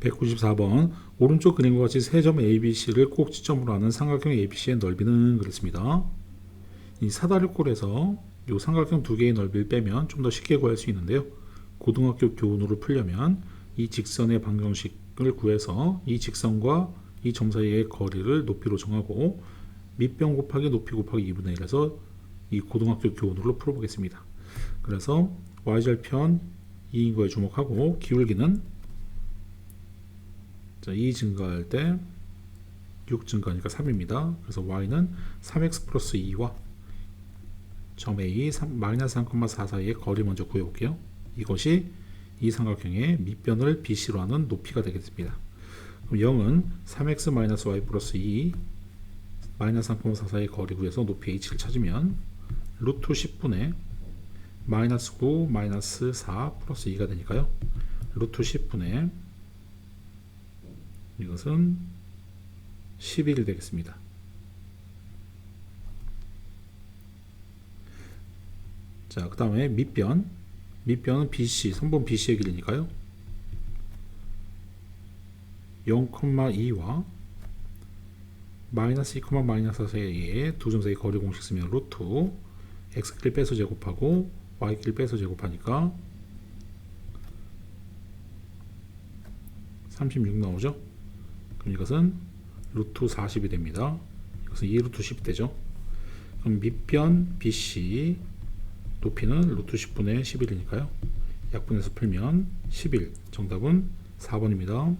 194번 오른쪽 그림과 같이 세 점 ABC를 꼭지점으로 하는 삼각형 ABC의 넓이는 그렇습니다. 이 사다리꼴에서 이 삼각형 두 개의 넓이를 빼면 좀 더 쉽게 구할 수 있는데요. 고등학교 교훈으로 풀려면 이 직선의 방정식을 구해서 이 직선과 이 점 사이의 거리를 높이로 정하고 밑변 곱하기 높이 곱하기 2분의 1에서 이 고등학교 교훈으로 풀어보겠습니다. 그래서 y절편 2인 거에 주목하고 기울기는 자, 2 증가할 때 6 증가하니까 3입니다. 그래서 y는 3x 플러스 2와 점 A 3, 마이너스 3,4 사이의 거리 먼저 구해볼게요. 이것이 이 삼각형의 밑변을 BC로 하는 높이가 되겠습니다. 그럼 0은 3x 마이너스 y 플러스 2 마이너스 3,4 사이의 거리 구해서 높이 h를 찾으면 루트 10분의 마이너스 9 마이너스 4 플러스 2가 되니까요. 루트 10분의 이것은 11이 되겠습니다. 자, 그 다음에 밑변. 밑변은 BC, 선분 BC의 길이니까요. 0,2와 마이너스 2, 마이너스 4 사이에 두점 사이 거리 공식 쓰면 루트 x길 빼서 제곱하고 y길 빼서 제곱하니까 36 나오죠? 그럼 이것은 루트 40이 됩니다. 이것은 2 루트 10 되죠? 그럼 밑변 BC 높이는 루트 10분의 11이니까요. 약분해서 풀면 11. 정답은 4번입니다.